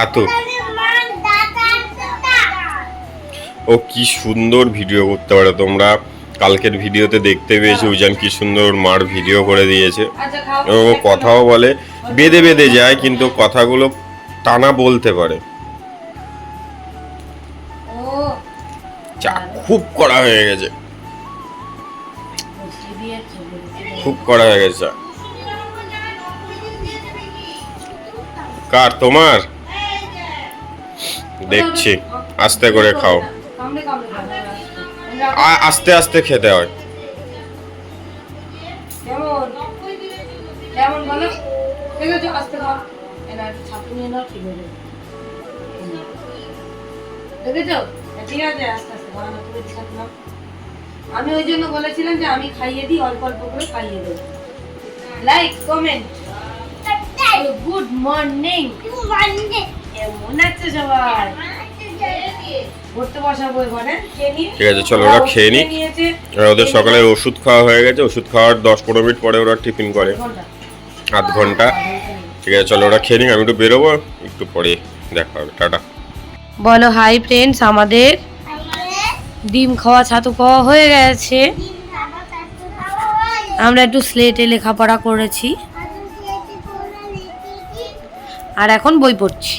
ছাতু। ও কি সুন্দর ভিডিও করতে পারে তোমরা। কালকের ভিডিওতে দেখতে পেয়েছ উজান কি সুন্দর মার ভিডিও করে দিয়েছে। ও কথাও বলে, বেঁধে বেঁধে যায় কিন্তু কথাগুলো টানা বলতে পারে। খুব কড়া হয়ে গেছে। খুব কড়া হয়ে গেছে। কার, তোমার? দেখছি। আস্তে করে খাও। আস্তে আস্তে খেতে হয়। আমি ওই জন্য বলেছিলাম যে আমি খাইয়ে দিই অল্প অল্প করে খাইয়ে দেবো। লাইক কমেন্ট গুড মর্নিং কেমন আছে ঠিক আছে, চলো, ওরা খেয়ে নিক। ওদের সকালে ওষুধ খাওয়া হয়ে গেছে ওষুধ খাওয়ার দশ পনেরো মিনিট পরে ওরা টিফিন করে। আধ ঘণ্টা। ঠিক আছে চলো ওরা খেয়ে নিক আমি একটু বেরোবো একটু পরে দেখা হবে টাটা। বলো হাই ফ্রেন্ডস আমাদের ডিম খাওয়া ছাতু খাওয়া হয়ে গেছে। আমরা একটু স্লেটে লেখাপড়া করেছি। আর এখন বই পড়ছি।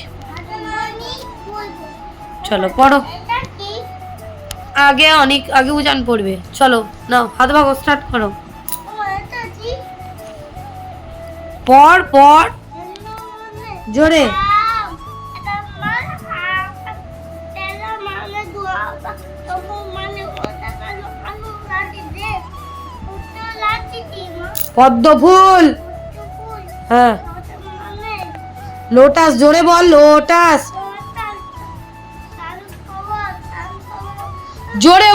চলো, পড়ো। আগে অনেক, আগে উজান পড়বে। চলো, নাও, হাত ভাগো স্টার্ট করো। পড় পড়। জোরে। পদ্ম ফুল। হ্যাঁ। লোটাস, জোরে বল, লোটাস।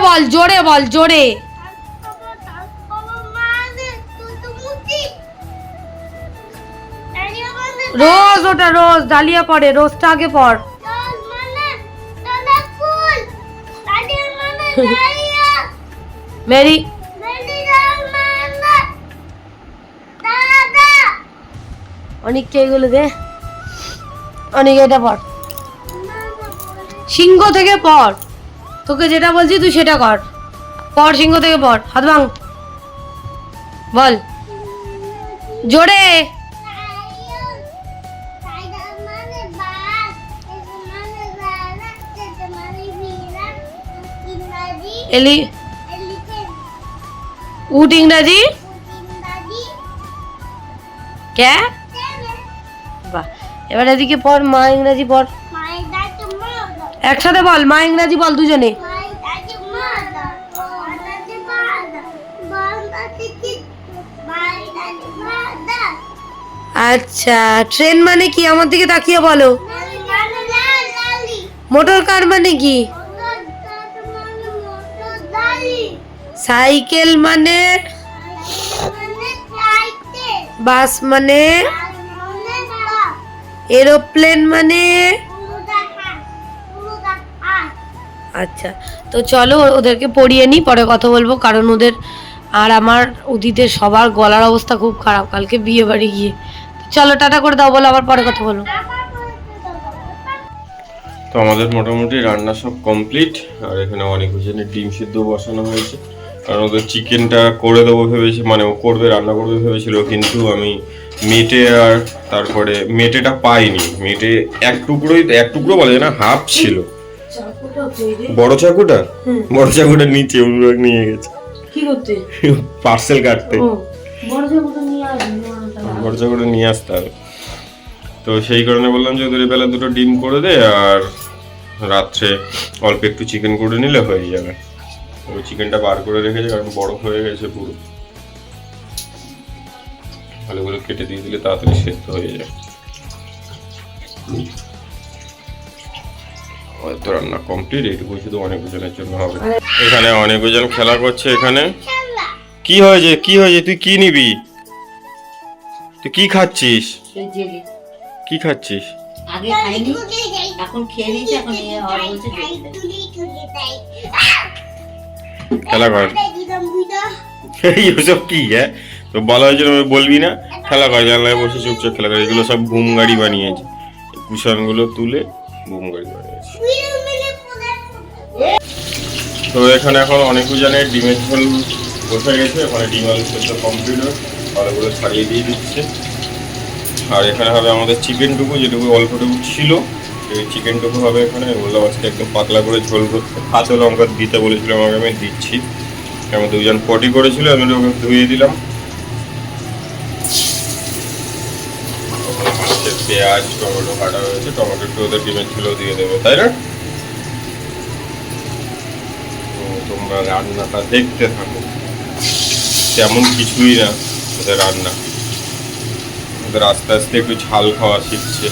বল, জোরে বল, জোরে। রোজ ওটা রোজ, ডালিয়া পড়ে রোজটা আগে পড় মেরি। অনেককে এগুলো দে। অনেক, এটা পড় সিংহ থেকে পড় তোকে যেটা বলছি তুই সেটা কর। পর সিংহ থেকে পড় হাত ভাঙ। বল। জোরে। এলি। উট ইংরাজি। কে বাহ। এবার এদিকে পড় মা ইংরাজি পড় একসাথে বল, মা ইংরাজি বল দুজনে। আচ্ছা ট্রেন মানে কি? আমার দিকে তাকিয়ে বলো। মোটর কার মানে কি? সাইকেল মানে? বাস মানে? এরোপ্লেন মানে? আচ্ছা তো চলো ওদেরকে পড়িয়ে নিই, পরে কথা বলব, কারণ ওদের আর আমার উদিতের সবার গলার অবস্থা খুব খারাপ, কালকে বিয়ে বাড়ি গিয়ে। চলো, টাটা করে দাও, বলো, আবার পরে কথা বলো। তো আমাদের মোটামুটি রান্না সব কমপ্লিট আর এখানে অনেক জনের ডিম সিদ্ধ বসানো হয়েছে। কারণ ওদের চিকেনটা করে দেবো ভেবেছি মানে ও করবে, রান্না করবে ভেবেছিল, কিন্তু আমি মেটে আর তারপরে, মেটেটা পাইনি। মেটে এক টুকরোই, এক টুকরো বলে না, হাফ ছিল। বড় চাকুটা? বড় চাকুটা নিচে অনুরাগ নিয়ে গেছে। কি করতে? পার্সেল কাটতে। বড় চাকুটা নিয়ে আসতে হবে। তো সেই কারণে বললাম যে ওদের বেলা দুটো ডিম করে দে আর রাত্রে অল্প একটু চিকেন করে নিলে হয়ে যাবে। ওই চিকেনটা বার করে রেখেছে কারণ বরফ হয়ে গেছে পুরো। আলুগুলো কেটে দিয়ে দিলে তাড়াতাড়ি সেদ্ধ হয়ে যায়। হয়তো রান্না কমপ্লিট এইটুকু শুধু অনেক জনের জন্য হবে। এখানে অনেক জন খেলা করছে এখানে। কি হয়েছে কি হয়েছে তুই কি নিবি? তুই কি খাচ্ছিস? কি খাচ্ছিস। খেলা কর। এইসব কি হ্যাঁ? তো বলা হয়েছিল বলবি না? খেলা কর জানলায় বসে চুপচাপ খেলা কর। এগুলো সব ঘুম গাড়ি বানিয়েছে। কুশনগুলো তুলে বুম গাড়ি তো এখানে এখন অনেক উজানের ডিমের ঝোল বসে গেছে ওখানে ডিম আলু সেদ্ধ কমপ্লিট আলুগুলো ছাড়িয়ে দিয়ে দিচ্ছে। আর এখানে হবে আমাদের চিকেনটুকু যেটুকু অল্পটুকু ছিল। এই চিকেনটুকু হবে এখানে, বললাম আজকে একদম পাতলা করে ঝোল করতে। কাঁচা লঙ্কা দিতে বলেছিলাম আমাকে আমি দিচ্ছি। আমার দুজন পটি করেছিল, আমি ওকে ধুয়ে দিলাম। পেঁয়াজ টমেটো কাটা হয়েছে টমেটো একটু ওদের ডিমের ঝোলও দিয়ে দেবে তাই না? তো তোমরা রান্নাটা দেখতে থাকো। তেমন কিছুই না ওদের রান্না। ওদের আস্তে আস্তে একটু ঝাল খাওয়া শিখছে।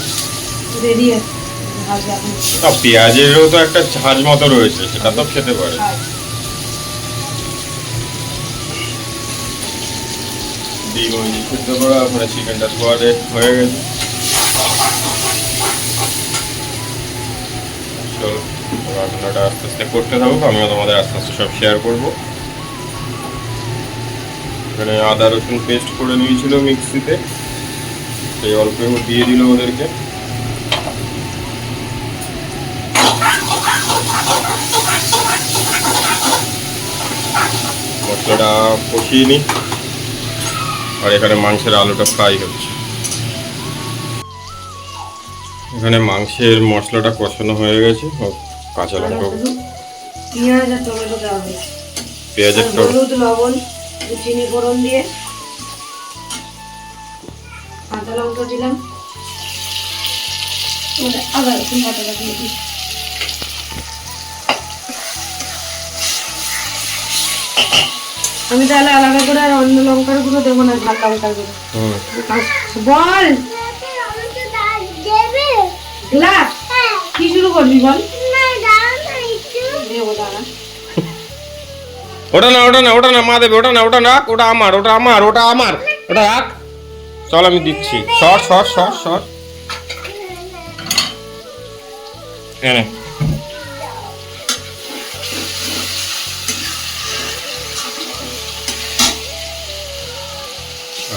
না পেঁয়াজেরও তো একটা ঝাঁজ মতো রয়েছে সেটা তো খেতে পারে। খাই। ডিম ওই সেদ্ধ করা ওখানে চিকেনটা ধোয়া রে- হয়ে গেছে। চলো রান্নাটা আস্তে আস্তে করতে থাকুক আমিও তোমাদের আস্তে আস্তে সব শেয়ার করব। এখানে আদা, রসুন পেস্ট করে নিয়েছিল মিক্সিতে। সেই অল্প দিয়ে দিল ওদেরকে। মশলাটা কষিয়ে নিই। আর এখানে মাংসের আলুটা ফ্রাই হচ্ছে। এখানে মাংসের মশলাটা কষানো হয়ে গেছে। ও কাঁচা লঙ্কা পেঁয়াজ আর টমেটো দেওয়া হয়েছে। পেঁয়াজের আর হলুদ লবণ চিনি ফোড়ন দিয়ে কাঁচা লঙ্কা দিলাম। দিই। আমি তাহলে আলাদা করে আর অন্য লঙ্কার গুঁড়ো দেবো না ঝাল লঙ্কার গুঁড়ো। বল! গ্লাস কি শুরু করবি বল? ওটা না ওটা না ওটা না মা দেবে ওটা না ওটা রাখ ওটা আমার ওটা আমার ওটা আমার ওটা রাখ। চল আমি দিচ্ছি। সর সর সর সর। এনে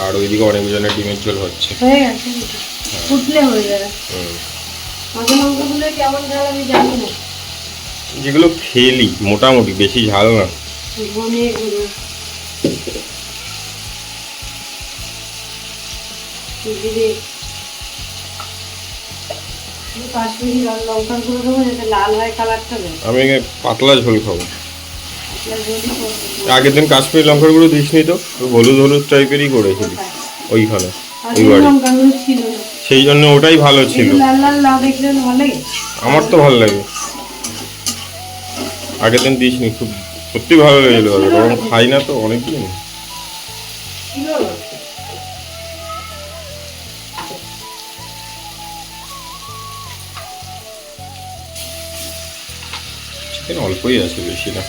আর ওইদিকে অনেকজনের ডিমের ঝোল হচ্ছে। হয়ে গেছে ফুটলে হয়ে যাবে। হুম। কাঁচা লঙ্কাগুলো কেমন ঝাল আমি জানি না। যেগুলো খেলি মোটামুটি বেশি ঝাল না। ধনে গুঁড়ো। জিরে একটু কাশ্মীরি লাল গুঁড়ো দেবো যাতে লাল হয় কালারটা আমি পাতলা ঝোল খাব। আগের দিন কাশ্মীর লঙ্কার গুঁড়ো দিসনি তো হলুদ হলুদ টাইপেরই করেছিলি ওইখানে ওই বাড়ি সেই জন্য ওটাই ভালো ছিল। আমার তো ভালো লাগে। আগের দিন দিসনি খুব সত্যি ভালো লেগেছিল ওরকম খাই না তো অনেকদিন। ছিল না চিকেন অল্পই আছে বেশি না।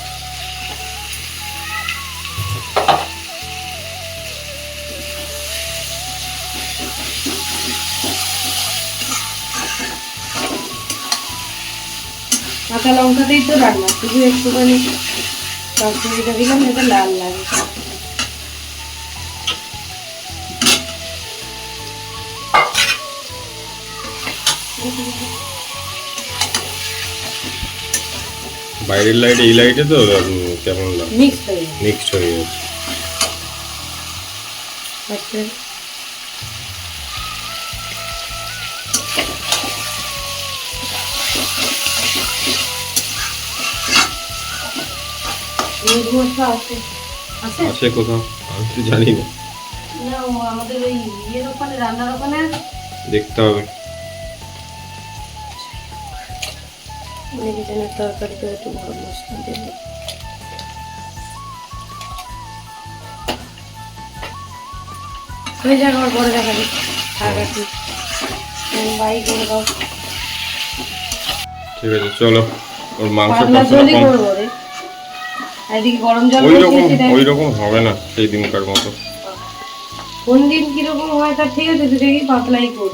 কাঁচা লঙ্কাতেই তো রান্না শুধু একটুখানি কাশ্মীরিটা দিলাম যাতে লাল লাগে বাইরের লাইট এই লাইটে তো কেমন না মিক্স হয়ে মিক্সড হয়ে গেছে। মশলা আছে? আছে আছে কোথাও? আমি তো জানি না। না ও আমাদের ওই ইয়ের ওখানে রান্নার ওখানে? দেখতে হবে। অনেকজনের তরকারি একটু গরম মশলা দেবে হয়ে যাক আমার পরে দেখা যাবে থাক বাই করে দাও। ঠিক আছে চলো। ওর মাংস করব রে। আর এদিকে গরম জল ওই রকম হবে না সেই দিনকার মতো। কোন দিন কীরকম হয় তার ঠিক আছে তুই দেখি পাতলাই কর।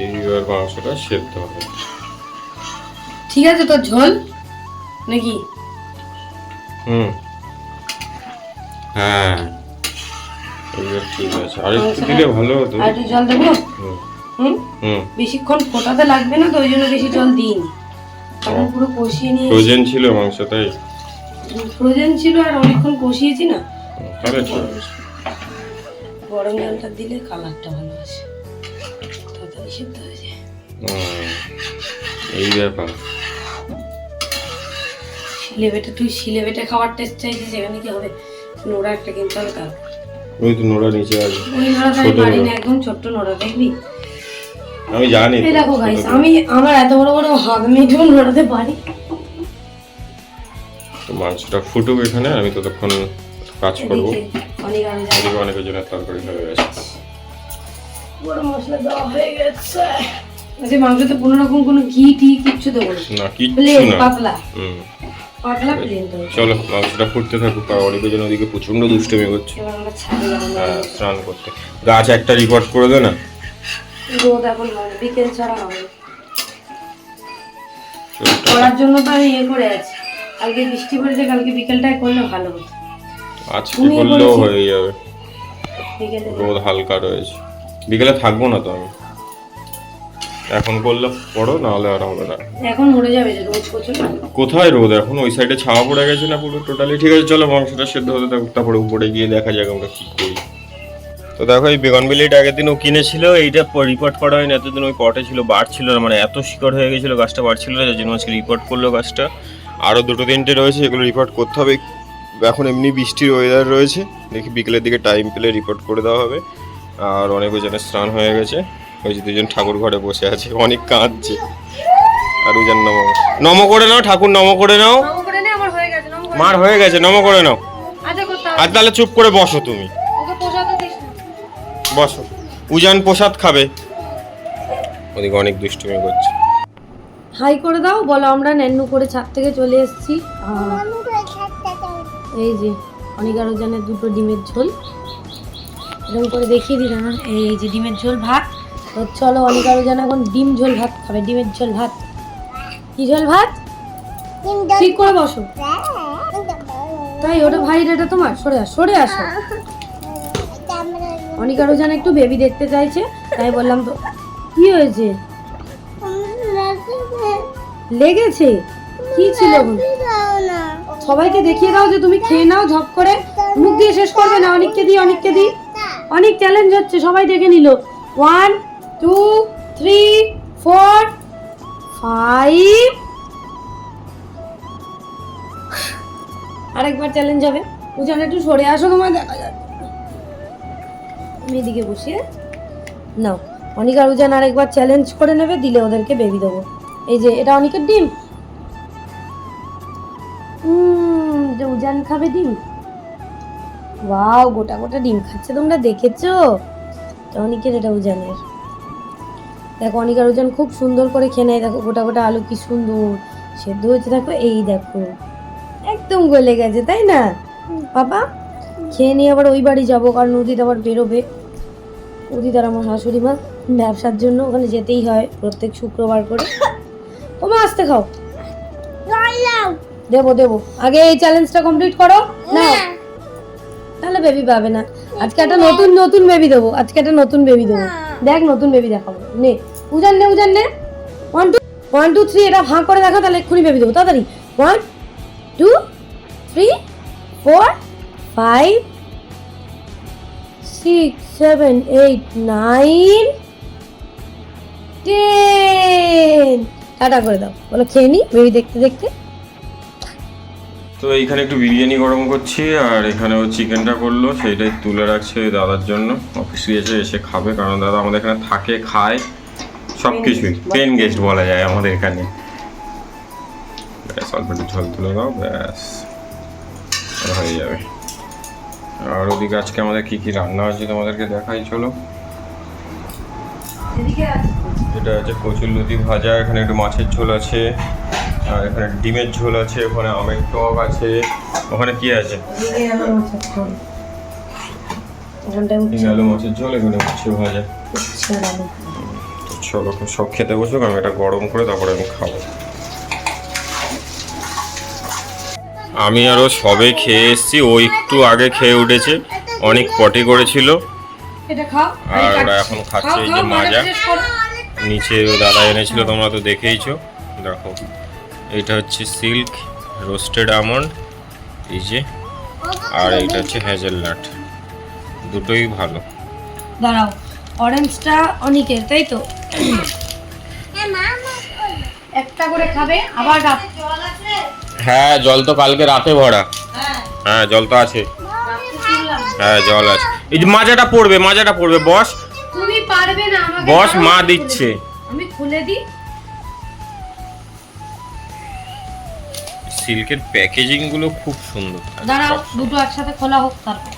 এইবার মাংসটা সেদ্ধ হবে। ঠিক আছে তোর ঝোল? নাকি? হুম। হ্যাঁ। ঠিক আছে। আর একটু দিলে ভালো হতো আর একটু জল দেবো? হুম, বেশিক্ষণ ফোটাতে লাগবে না তো ওই জন্য বেশি জল দিইনি। পুরো কষিয়ে নিয়ে ফ্রোজেন ছিল মাংস তাই? ফ্রোজেন ছিল আর অনেকক্ষণ কষিয়েছি না। তাহলে গরম জলটা দিলে কালারটা ভালো আসে। তাড়াতাড়ি সেদ্ধ হয়ে যায়। এই ব্যাপার। শিলে বেটে তুই শিলে বেটে খাওয়ার টেস্ট চাইছিস সেখানে কি হবে? নোড়া একটা কিনতে হবে তার ওই তো নোড়া নিচে আছে। ওই নোড়াটা আমি পারি না একদম ছোট্ট নোড়া দেখবি আমি জানি। এই দেখো গাইস আমি আমার এত বড় বড় হাত মিটুন নোড়াতে পারি? তো মাংসটা ফুটুক এখানে আমি ততক্ষণ কাজ করব। অনেক এদিকে অনেকের জন্য তরকারি হয়ে গেছে। গরম মশলা দেওয়া হয়ে গেছে। আচ্ছা মাংসতে কোনো রকম কোনো ঘি টি কিচ্ছু দেবো না। কিচ্ছু না। পাতলা। হুম। চলো মাংসটা ফুটতে থাকুক আর অনেকের জন্য ওদিকে প্রচণ্ড দুষ্টমি করছে। হ্যাঁ স্নান করতে। গাছ একটা রিপোর্ট করে দে না। রোদ এখন বিকেল ছাড়া হবে। করার জন্য তো আমি ইয়ে করে আছি। কালকে বৃষ্টি পড়েছে কালকে বিকেলটায় করলে ভালো হতো। আজকে করলেও হয়ে যাবে। রোদ হালকা রয়েছে। বিকেলে থাকব না তো আমি? এখন করলে পড়ো নাহলে আর হবে না। এখন মরে যাবে যে রোজ প্রচুর কোথায় রোদ? এখন ওই সাইডে ছাওয়া পড়ে গেছে না পুরো টোটালি ঠিক আছে চলো মাংসটা সেদ্ধ হতে থাকুক তারপরে উপরে গিয়ে দেখা যাক আমরা কি করি। তো দেখো এই বেগন বিলিটা আগের দিন ও কিনেছিল এইটা রিপোর্ট করা হয়নি এতদিন ওই পটে ছিল বাড়ছিল না মানে এত শিকড় হয়ে গেছিল গাছটা বাড়ছিল না যার জন্য আজকে রিপোর্ট করল গাছটা। আরও দুটো তিনটে রয়েছে এগুলো রিপোর্ট করতে হবে। এখন এমনি বৃষ্টির ওয়েদার রয়েছে দেখি বিকেলের দিকে টাইম পেলে রিপোর্ট করে দেওয়া হবে। আর অনেক ওজনের স্নান হয়ে গেছে। ওই যে দুজন ঠাকুর ঘরে বসে আছে অনেক কাঁদছে। আর ওজন নম নম করে নাও ঠাকুর নম করে নাও। নম করে নে আমার হয়ে গেছে নম করে মার হয়ে গেছে নম করে নাও। আর তাহলে চুপ করে বসো তুমি। বসো। উজান প্রসাদ খাবে। ওদিকে অনেক দুষ্টুমি করছে। হাই করে দাও বলো আমরা ন্যান্নু করে ছাদ থেকে চলে এসেছি। এই যে অনেক আরও জানের দুটো ডিমের ঝোল। এরকম করে দেখিয়ে না এই যে ডিমের ঝোল ভাত। তো চলো অনেক আরও জান এখন ডিম ঝোল ভাত খাবে ডিমের ঝোল ভাত। কি ঝোল ভাত? ঠিক করে বসো। তাই ওটা ভাই এটা তোমার? সরে আস সরে আসো। অনেক আরও জান একটু বেবি দেখতে চাইছে তাই বললাম তো কি হয়েছে? লেগেছে? কি ছিল সবাইকে দেখিয়ে দাও যে তুমি খেয়ে নাও ঝপ করে। মুখ দিয়ে শেষ করবে না অনেককে দিই অনেককে দিই। অনেক চ্যালেঞ্জ হচ্ছে সবাই দেখে নিল। One two three four five আরেকবার চ্যালেঞ্জ হবে। উজান, একটু সরে আসো তোমার দেখা যাচ্ছে আমি এদিকে বসিয়ে নাও, অনিক আর উজান আরেকবার চ্যালেঞ্জ করে নেবে, দিলে ওদেরকে বেবি দেবো। এই যে, এটা অনেকের ডিম? যে উজান খাবে ডিম? ওয়াও, গোটা গোটা ডিম খাচ্ছে, তোমরা দেখেছ? অনেকের, এটা উজানের। দেখো অনিক আর উজান খুব সুন্দর করে খেয়ে নেয়। দেখো গোটা গোটা আলু কি সুন্দর। সেদ্ধ হয়েছে দেখো এই দেখো। একদম গলে গেছে তাই না? বাবা খেয়ে নিয়ে আবার ওই বাড়ি যাব কারণ উদিত আবার বেরোবে। উদিত আর আমার শাশুড়ি মা ব্যবসার জন্য ওখানে যেতেই হয় প্রত্যেক শুক্রবার করে। ও মা আসতে খাও। দেবো দেবো। আগে এই চ্যালেঞ্জটা কমপ্লিট করো। না। তাহলে বেবি পাবে না। আজকে একটা নতুন নতুন বেবি দেবো। আজকে একটা নতুন বেবি দেবো। দেখ নতুন বেবি দেখাবো। নে। উজান নে উজান নে one two one two three এটা ভাগ করে দেখা, তাহলে এক্ষুনি বেবি দেবো। তাড়াতাড়ি। One two three four five six seven eight nine ten tata করে দাও। বলো, খেয়ে নি, বেবি দেখতে দেখতে। তো এইখানে একটু বিরিয়ানি গরম করছি, আর এখানে ও চিকেনটা করল। সেইটাই তুলে রাখছে দাদার জন্য। অফিস গিয়েছে, এসে খাবে, কারণ দাদা আমাদের এখানে থাকে, খায়। সব কিছুই পেন গেস্ট বলা যায়। আমাদের এখানে। ব্যাস অল্প একটু ঝোল তুলে দাও ব্যাস। হয়ে যাবে। আর ওদিকে আজকে আমাদের কি কি রান্না হয়েছে তোমাদেরকে দেখাই চলো। এটা আছে কচুর লতি ভাজা এখানে একটু মাছের ঝোল আছে আর এখানে ডিমের ঝোল আছে ওখানে আমের টক আছে। ওখানে কি আছে? আলু মাছের ঝোল। এখানে উচ্ছে ভাজা। চলো সব খেতে বসো আমি এটা গরম করে তারপরে আমি খাব। আমি আরও সবে খেয়ে এসেছি ও একটু আগে খেয়ে উঠেছে অনেক পটি করেছিল। আর ওরা এখন খাচ্ছে এই যে মাজা। নিচে দাদা এনেছিল তোমরা তো দেখেইছো। দেখো এটা হচ্ছে সিল্ক রোস্টেড আমন্ড এই যে আর এইটা হচ্ছে হ্যাজেলনাট দুটোই ভালো। দাঁড়াও অরেঞ্জটা অনিকের তাই তো? একটা করে খাবে আবার রাত হ্যাঁ জল তো কালকে রাতে ভরা। হ্যাঁ জল তো আছে। হ্যাঁ জল আছে। এই যে মাজাটা পড়বে মাজাটা পড়বে বস। তুমি পারবে না আমাকে বস মা দিচ্ছে। আমি খুলে দিই। সিল্কের প্যাকেজিংগুলো খুব সুন্দর। দাঁড়াও দুটো একসাথে খোলা হোক তারপর।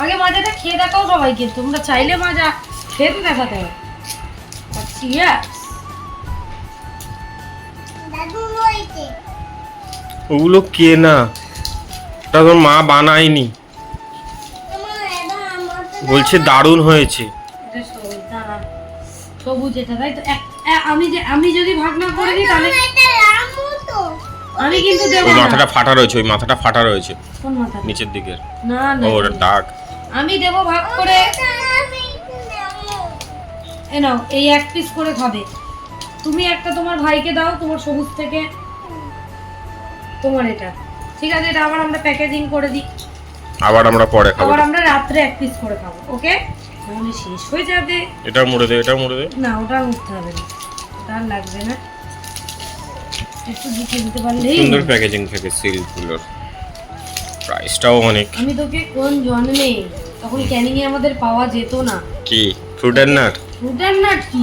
আগে মাজাটা খেয়ে দেখাও সবাইকে তোমরা চাইলে মাজা খেতে দেখাতে হবে Cheers. ওগুলো কে না? ওটা তোর মা বানায়নি। বলছে দারুণ হয়েছে। সবুজ, এটা তাই তো? আমি যে আমি যদি ভাগ না করে দিই তাহলে আমি কিন্তু দেবো মাথাটা ফাটা রয়েছে ওই মাথাটা ফাটা রয়েছে। কোন মাথা নিচের দিকের। না না। ও ওটা দাগ আমি দেব ভাগ করে। এ নাও এই এক পিস করে খাবে। তুমি একটা তোমার ভাইকে দাও তোমার সবুজ থেকে। তোমার এটা। ঠিক আছে এটা আবার আমরা প্যাকেজিং করে দিই। আবার আমরা পরে খাব। আবার আমরা রাত্রে এক পিস করে খাব ওকে তাহলে শেষ হয়ে যাবে। এটা মুড়ে দে এটা মুড়ে দে। না ওটা উঠতে হবে না। ওটা আর লাগবে না। একটু দিতে দিতে পারলেই সুন্দর প্যাকেজিং থাকে সিল্কগুলোর প্রাইসটাও অনেক। আমি তোকে কোন জন্মে তখন ক্যানিং এ আমাদের পাওয়া যেত না? কি? ফ্রুট অ্যান্ড নাট ফ্রুটার নাট কি?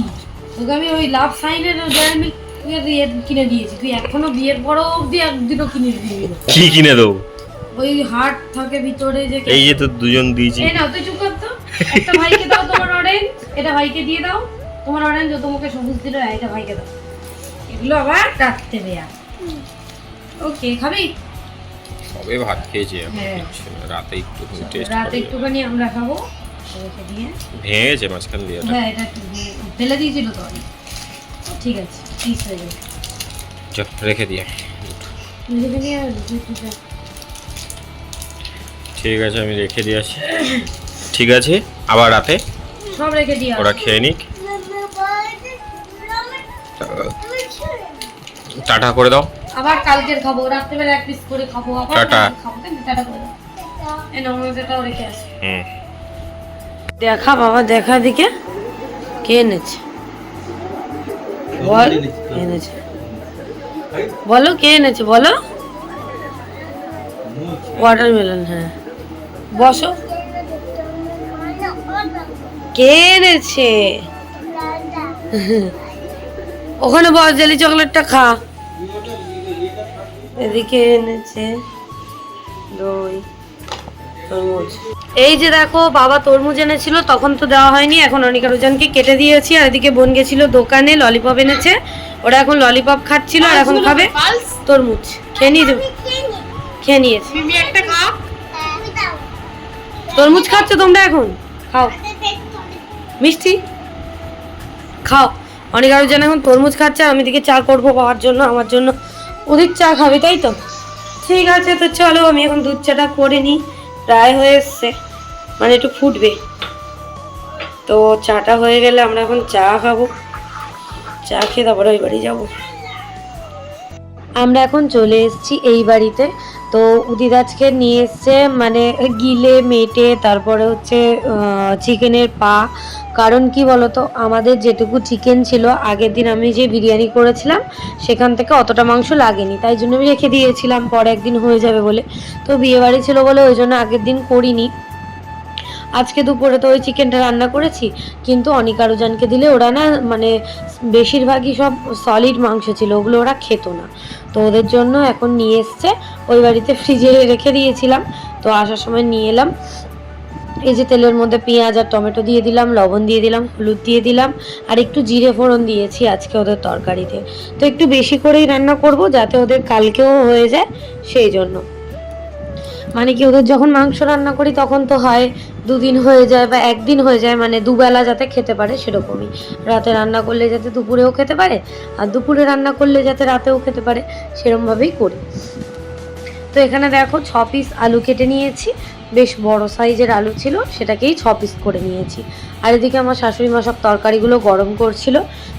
তোকে আমি ওই লাভ সাইনের ডেয়ারি মিল্ক কিনে দিয়েছি। তুই এখনও বিয়ের পরও অবধি একদিনও কিনে দিবি কি কিনে দেবো? ওই হার্ট থাকে ভিতরে যে এই যে তো দুজন দিয়েছি। এই নাও তুই চুপ কর তো। একটা ভাইকে দাও তোমার অরেঞ্জ এটা ভাইকে দিয়ে দাও। তোমার অরেঞ্জ ও তোমাকে সবুজ দিল এটা ভাইকে দাও। এগুলো আবার রাখতে দেয়া ওকে খাবি? সবে ভাত খেয়েছি এখন হ্যাঁ। রাতে একটু টেস্ট রাতে একটুখানি আমরা খাব। রেখে দিয়ে? ভেঙে গেছে মাঝখান দিয়ে এটা। হ্যাঁ এটা ফেলে দিয়েছিল তো ঠিক আছে পিস হয়ে যাবে চল রেখে দিয়ে। ঠিক আছে আমি রেখে দিয়ে আসি। ঠিক আছে আবার রাতে। সব রেখে দিয়ে ওরা খেয়ে নিক। টাটা করে দাও। আবার কালকের খাব রাত্রেবেলা এক পিস করে খাব আবার টাটা। খাব? টাটা করে এই নর্মালটাও রেখে আসি। হুম। দেখা বাবা দেখা দিকে। কে এনেছে? বল কে এনেছে? বলো কে এনেছে? বলো। ওয়াটারমেলন হ্যাঁ। বসো। কে এনেছে? ওখানে বস জেলি চকলেটটা খা। এদিকে এনেছে দই তরমুজ। এই যে দেখো বাবা তরমুজ এনেছিল তখন তো দেওয়া হয়নি এখন অনিকা রোজানকে কেটে দিয়েছি আর এদিকে বোন গেছিল দোকানে ললিপপ এনেছে। ওরা এখন ললিপপ খাচ্ছিল আর এখন খাবে তরমুজ। খেয়ে নিয়ে খেয়ে নিয়েছে তরমুজ খাচ্ছ তোমরা এখন? খাও। মিষ্টি? খাও। অনেক আরও এখন তরমুজ খাচ্ছে আর আমি দিকে চা করব বাবার জন্য আমার জন্য। ওদের চা খাবে, তাই তো? ঠিক আছে, তো চলো, আমি এখন দুধ চাটা করে নিই। প্রায় হয়ে এসছে। মানে একটু ফুটবে। তো চাটা হয়ে গেলে আমরা এখন চা খাব। চা খেয়ে তারপরে ওই বাড়ি যাব। আমরা এখন চলে এসেছি এই বাড়িতে। তো উদিত আজকে নিয়ে এসছে মানে গিলে, মেটে, তারপরে হচ্ছে চিকেনের পা। কারণ কি বলতো, আমাদের যেটুকু চিকেন ছিল, আগের দিন আমি যে বিরিয়ানি করেছিলাম, সেখান থেকে অতটা মাংস লাগেনি। তাই জন্য আমি রেখে দিয়েছিলাম, পরে একদিন হয়ে যাবে বলে। তো বিয়েবাড়ি ছিল বলে ওই জন্য আগের দিন করিনি। আজকে দুপুরে তো ওই চিকেনটা রান্না করেছি, কিন্তু অনিকারুজানকে দিলে ওরা না মানে বেশিরভাগই সব সলিড মাংস ছিল, ওগুলো ওরা খেত না। তো ওদের জন্য এখন নিয়ে এসছে, ওই বাড়িতে ফ্রিজে রেখে দিয়েছিলাম, তো আসার সময় নিয়ে এলাম। এই যে তেলের মধ্যে পেঁয়াজ আর টমেটো দিয়ে দিলাম, লবণ দিয়ে দিলাম, হলুদ দিয়ে দিলাম, আর একটু জিরে ফোড়ন দিয়েছি আজকে ওদের তরকারিতে। তো একটু বেশি করেই রান্না করব, যাতে ওদের কালকেও হয়ে যায়, সেই জন্য। মানে কি, ওদের যখন মাংস রান্না করি তখন তো হয় দুদিন হয়ে যায় বা একদিন হয়ে যায় মানে দুবেলা যাতে খেতে পারে সেরকমই। রাতে রান্না করলে যাতে দুপুরেও খেতে পারে, আর দুপুরে রান্না করলে যাতে রাতেও খেতে পারে, সেরমভাবেই করি। তো এখানে দেখো ছ পিস আলু কেটে নিয়েছি, বেশ বড় সাইজের আলু ছিল, সেটাকেই ছ পিস করে নিয়েছি। আর এদিকে আমার শাশুড়ি মা সব তরকারিগুলো গরম করছিল,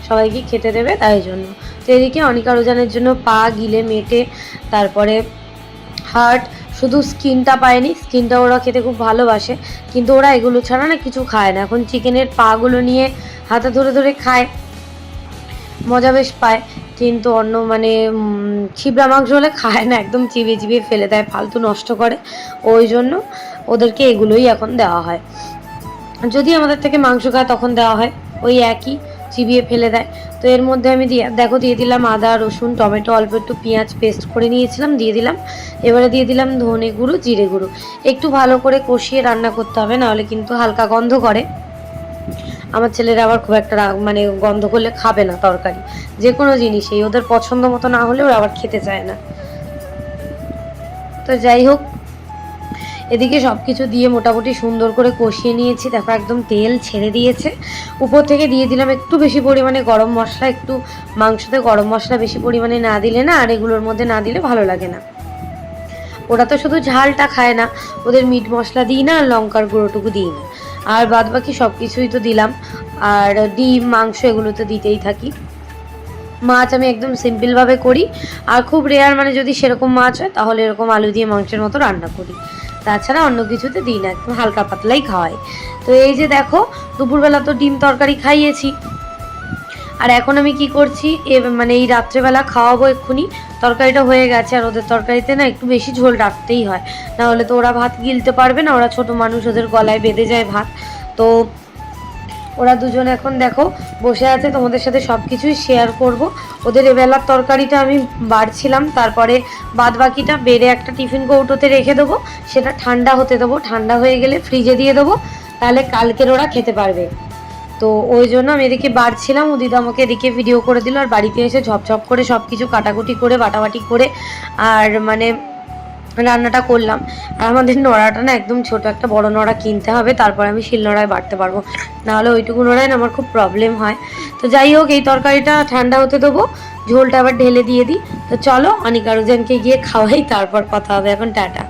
সবাইকে খেতে দেবে তাই জন্য। তো এদিকে অনিকা রোজানের জন্য পা গিলে মেটে, তারপরে হার্ট শুধু স্কিনটা পায়নি, স্কিনটা ওরা খেতে খুব ভালোবাসে, কিন্তু ওরা এগুলো ছাড়া না কিছু খায় না। এখন চিকেনের পাগুলো নিয়ে হাতে ধরে ধরে খায়, মজা বেশ পায়, কিন্তু অন্য মানে ছিবড়া মাংস হলে খায় না, একদম চিবিয়ে চিবিয়ে ফেলে দেয়, ফালতু নষ্ট করে। ওই জন্য ওদেরকে এগুলোই এখন দেওয়া হয়। যদি আমাদের থেকে মাংস খায় তখন দেওয়া হয়, ওই একই। চিবিয়ে ফেলে দেয়। তো এর মধ্যে আমি দিয়ে, দেখো দিয়ে দিলাম আদা, রসুন, টমেটো, অল্প একটু পেঁয়াজ পেস্ট করে নিয়েছিলাম, দিয়ে দিলাম। এবারে দিয়ে দিলাম ধনে গুঁড়ো, জিরে গুঁড়ো। একটু ভালো করে কষিয়ে রান্না করতে হবে, নাহলে কিন্তু হালকা গন্ধ করে। আমার ছেলেরা আবার খুব একটা মানে গন্ধ করলে খাবে না তরকারি। যে কোনো জিনিসই, ওদের পছন্দ মতো না হলে ওরা আবার খেতে চায় না। তো যাই হোক এদিকে সব কিছু দিয়ে মোটামুটি সুন্দর করে কষিয়ে নিয়েছি। দেখো একদম তেল ছেড়ে দিয়েছে। উপর থেকে দিয়ে দিলাম একটু বেশি পরিমাণে গরম মশলা, একটু মাংসতে গরম মশলা বেশি পরিমাণে না দিলে না, আর এগুলোর মধ্যে না দিলে ভালো লাগে না। ওরা তো শুধু ঝালটা খায় না, ওদের মিট মশলা দিই না, আর লঙ্কার গুঁড়োটুকু দিই না। আর বাদ বাকি সব কিছুই তো দিলাম। আর ডিম, মাংস এগুলো তো দিতেই থাকি। মাছ আমি একদম সিম্পলভাবে করি। আর খুব রেয়ার মানে যদি সেরকম মাছ হয়, তাহলে এরকম আলু দিয়ে মাংসের মতো রান্না করি। তাছাড়া অন্য কিছুতে দিই না, একদম হালকা পাতলাই খাওয়াই। তো এই যে দেখো, দুপুরবেলা তো ডিম তরকারি খাইয়েছি। আর এখন আমি কি করছি, এ মানে এই রাত্রেবেলা খাওয়াবো এক্ষুনি। তরকারিটা হয়ে গেছে, আর ওদের তরকারিতে না একটু বেশি ঝোল রাখতেই হয়। না হলে তো ওরা ভাত গিলতে পারবে না, ওরা ছোট মানুষ, ওদের গলায় বেঁধে যায় ভাত। তো ওরা দুজন এখন দেখো বসে আছে, তোমাদের সাথে সব কিছুই শেয়ার করব। ওদের এবেলার তরকারিটা আমি বাড়ছিলাম, তারপরে বাদ বাকিটা বেড়ে একটা টিফিন কৌটোতে রেখে দেবো, সেটা ঠান্ডা হতে দেবো, ঠান্ডা হয়ে গেলে ফ্রিজে দিয়ে দেবো, তাহলে কালকের ওরা খেতে পারবে। তো ওই জন্য আমি এদিকে বাড়ছিলাম, ও দিদা আমাকে এদিকে ভিডিও করে দিল, আর বাড়িতে এসে ঝপঝপ করে সব কিছু কাটাকুটি করে, বাটাবাটি করে, আর মানে রান্নাটা করলাম। আর আমাদের নড়াটা না একদম ছোট একটা বড় নড়া কিনতে হবে তারপর আমি শিল নড়ায় বাড়তে পারব। নাহলে ওইটুকু নড়ায় না আমার খুব প্রবলেম হয়। তো যাই হোক এই তরকারিটা ঠান্ডা হতে দেবো ঝোলটা আবার ঢেলে দিয়ে দিই। তো চলো অনিকা রোজানকে গিয়ে খাওয়াই তারপর কথা হবে। এখন টাটা।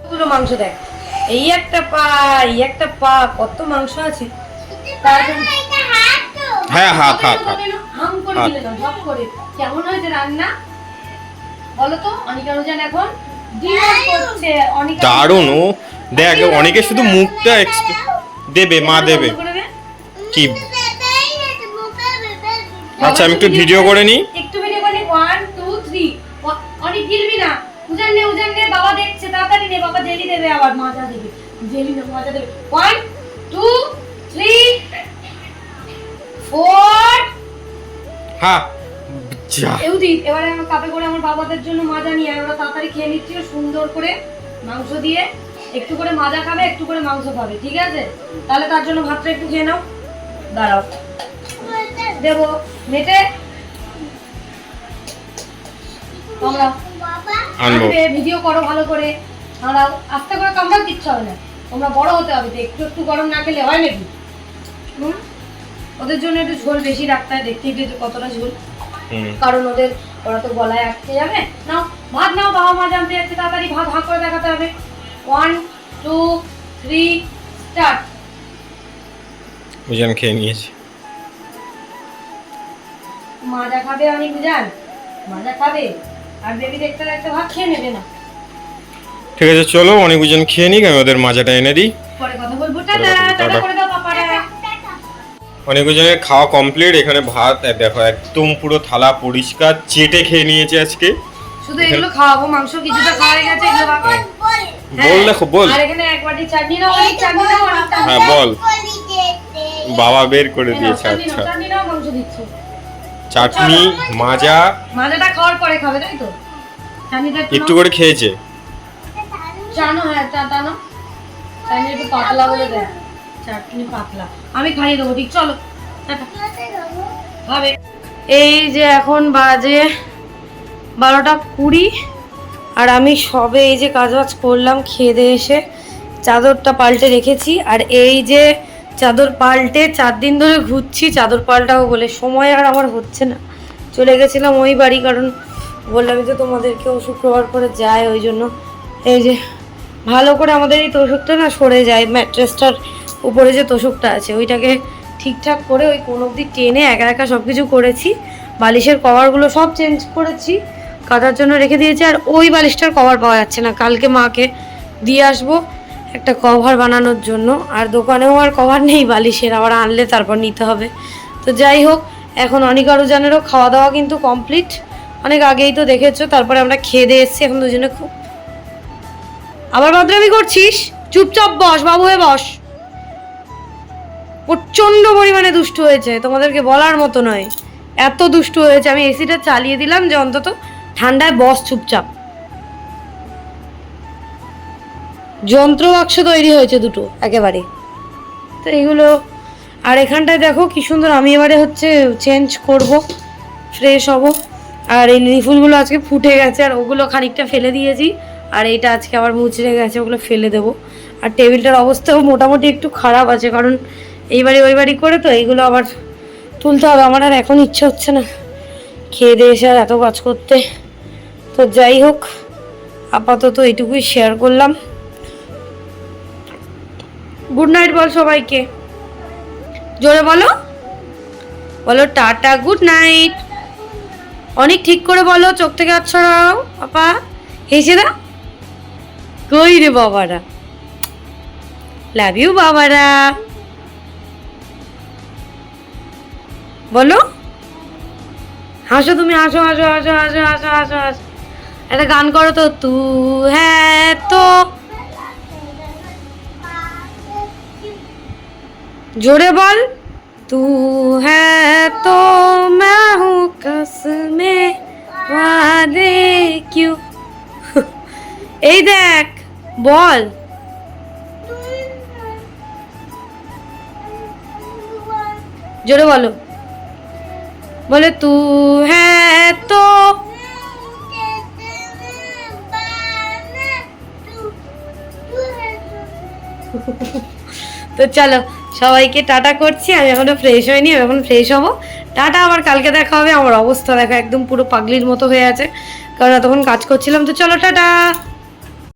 কতগুলো মাংস দেখ? এই একটা পা এই একটা পা কত মাংস আছে। হ্যাঁ হাত হাত হাত। হাম করে দিলে না ঝপ করে। কেমন হয়েছে রান্না? বলো তো অনিকা রোজান এখন? দারুণ ও। দেখ অনেকে শুধু মুখটা দেবে মা দেবে। কি? আচ্ছা আমি একটু ভিডিও করে নিই একটু ভিডিও করে ওয়ান টু থ্রি অনেক গিলবি না। উজান নে উজান নে বাবা দেখছে তাড়াতাড়ি নে বাবা জেলি দেবে আবার মজা দেবে। জেলি না মজা দেবে। ওয়ান টু থ্রি ফোর হ্যাঁ এউদি এবারে আমার কাপে করে আমার বাবাদের জন্য মাজা নিয়ে আয়, ওরা তাড়াতাড়ি খেয়ে নিচ্ছি সুন্দর করে মাংস দিয়ে একটু করে মাজা খাবে একটু করে মাংস খাবে ঠিক আছে? তাহলে তার জন্য ভাতটা একটু খেয়ে নাও। দাঁড়াও। দেবো মেটে। তোমরা ভিডিও করো ভালো করে। আমরা আস্তে করে কামড়াও কিচ্ছু হবে না। তোমরা বড় হতে হবে তো একটু একটু গরম না খেলে হয় নাকি? ওদের জন্য একটু ঝোল বেশি রাখতে হয় দেখতেই কতটা ঝোল। কারণ ওদের ওরা তো গলায় আটকে যাবে। নাও ভাত নাও বাবা মা জানতে যাচ্ছে তাড়াতাড়ি ভাত ভাগ করে দেখাতে হবে। ওয়ান টু থ্রি স্টার্ট বুঝান খেয়ে নিয়েছি। মাজা খাবে আমি বুঝান। মাজা খাবে আর বেবি দেখতে দেখতে ভাত খেয়ে নেবে না। ঠিক আছে চলো অনেক বুঝান খেয়ে নিক আমি ওদের মাজাটা এনে দিই। পরে কথা বলব। টাটা। টাটা। করে দাও পাপারা অনেক বুঝানের খাওয়া কমপ্লিট এখানে ভাত দেখো একদম পুরো থালা পরিষ্কার চেটে খেয়ে নিয়েছে আজকে। শুধু এগুলো খাওয়াবো মাংস কিছুটা খাওয়া হয়ে গেছে এগুলো বল দেখো বল। আর এখানে এক বাটি চাটনি নাও অনেক চাটনি নাও হ্যাঁ বল। বাবা বের করে দিয়েছে আচ্ছা। চাটনি নাও মাংস দিচ্ছি। চাটনি মাজা। মাজাটা খাওয়ার পরে খাবে তাই তো? চাটনিটা একটু করে খেয়েছে। জানো হ্যাঁ চা টানো চাটনি একটু পাতলা বলে দেয়। চাটনি পাতলা। আমি খাইয়ে দেবো, ঠিক? চলো। হবে। এই যে এখন বাজে বারোটা কুড়ি, আর আমি সবে এই যে কাজ বাজ করলাম, খেয়ে দিয়ে এসে চাদরটা পাল্টে রেখেছি। আর এই যে চাদর পাল্টে চার দিন ধরে ঘুরছি, চাদর পাল্টাও বলে সময় আর আমার হচ্ছে না। চলে গেছিলাম ওই বাড়ি, কারণ বললামই তো তোমাদেরকেও শুক্রবার করে যায়, ওই জন্য। এই যে ভালো করে আমাদের এই তোষকটা না সরে যায়, ম্যাট্রেসটার উপরে যে তোষকটা আছে, ওইটাকে ঠিকঠাক করে ওই কোন অবধি টেনে একা একা সব কিছু করেছি। বালিশের কভারগুলো সব চেঞ্জ করেছি, কাটার জন্য রেখে দিয়েছি, আর ওই বালিশটার কভার পাওয়া যাচ্ছে না। কালকে মাকে দিয়ে আসব একটা কভার বানানোর জন্য। আর দোকানেও আর কভার নেই বালিশের, আবার আনলে তারপর নিতে হবে। তো যাই হোক, এখন অনেক আরও জানেরও খাওয়া দাওয়া কিন্তু কমপ্লিট অনেক আগেই তো দেখেছ, তারপরে আমরা খেয়ে দিয়ে এসেছি, এখন দুজনে খুব আবার বদরামি করছিস? চুপচাপ বস, বাবু হয়ে বস। প্রচণ্ড পরিমাণে দুষ্টু হয়েছে, তোমাদেরকে বলার মতো নয়। এত দুষ্টু হয়েছে, আমি এসিটা চালিয়ে দিলাম যে অন্তত ঠান্ডায় বস চুপচাপ। যন্ত্র বাক্স তৈরি হয়েছে দুটো, একেবারে। তো এগুলো, আর এখানটায় দেখো কি সুন্দর, আমি এবারে হচ্ছে চেঞ্জ করব ফ্রেশ হব। আর এই লিলি ফুলগুলো আজকে ফুটে গেছে, আর ওগুলো খানিকটা ফেলে দিয়েছি। আর এইটা আজকে আবার মুচড়ে গেছে, ওগুলো ফেলে দেবো। আর টেবিলটার অবস্থাও মোটামুটি একটু খারাপ আছে, কারণ এই বাড়ি ওই বাড়ি করে তো এইগুলো আবার তুলতে হবে। আমার আর এখন ইচ্ছে হচ্ছে না। খেয়ে দিয়ে এসে আর এত কাজ করতে। তো যাই হোক, আপাতত এইটুকুই শেয়ার করলাম। গুড নাইট বল সবাইকে। জোরে বলো। বলো টাটা গুড নাইট অনেক ঠিক করে বলো, চোখ থেকে হাত ছড়াও পাপা হেসে দা কই রে বাবারা। লাভ ইউ বাবারা। বলো। হাসো তুমি, হাসো হাসো হাসো হাসো হাসো হাসো হাসো। একটা গান করো তো, তু হ্যা তো। জোরে বল। তু হ্যাঁ তো, মে কসমে কিউ। এই দেখ, বল। জোরে বলো। বলে তু হ্যাঁ তো তো চলো সবাইকে টাটা করছি। আমি এখনও ফ্রেশ হয়নি আমি এখন ফ্রেশ হব। টাটা আবার কালকে দেখা হবে। আমার অবস্থা দেখো একদম পুরো পাগলির মতো হয়ে আছে। কারণ তখন কাজ করছিলাম। তো চলো টাটা।